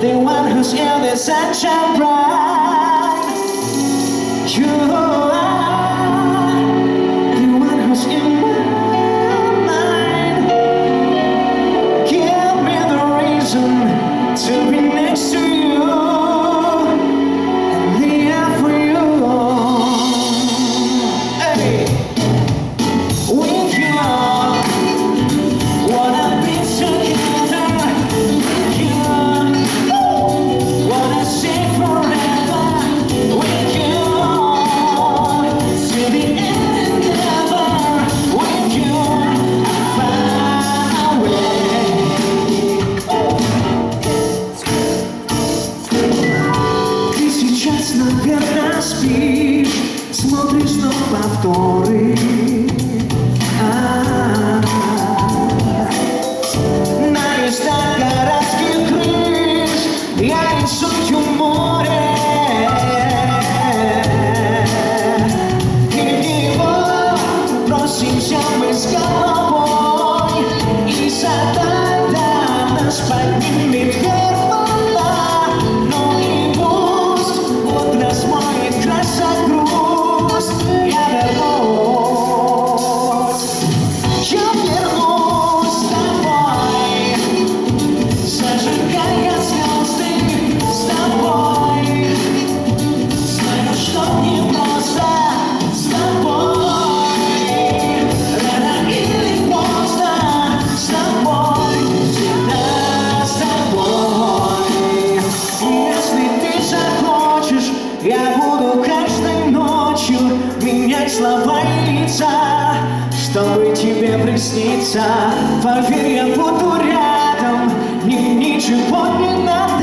the one who's in the sunshine bright. You Снова спишь, смотришь на повторы. Я буду каждой ночью менять слова и лица Чтобы тебе присниться. Поверь, я буду рядом Мне ничего не надо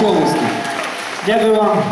Шоловський. Дякую вам.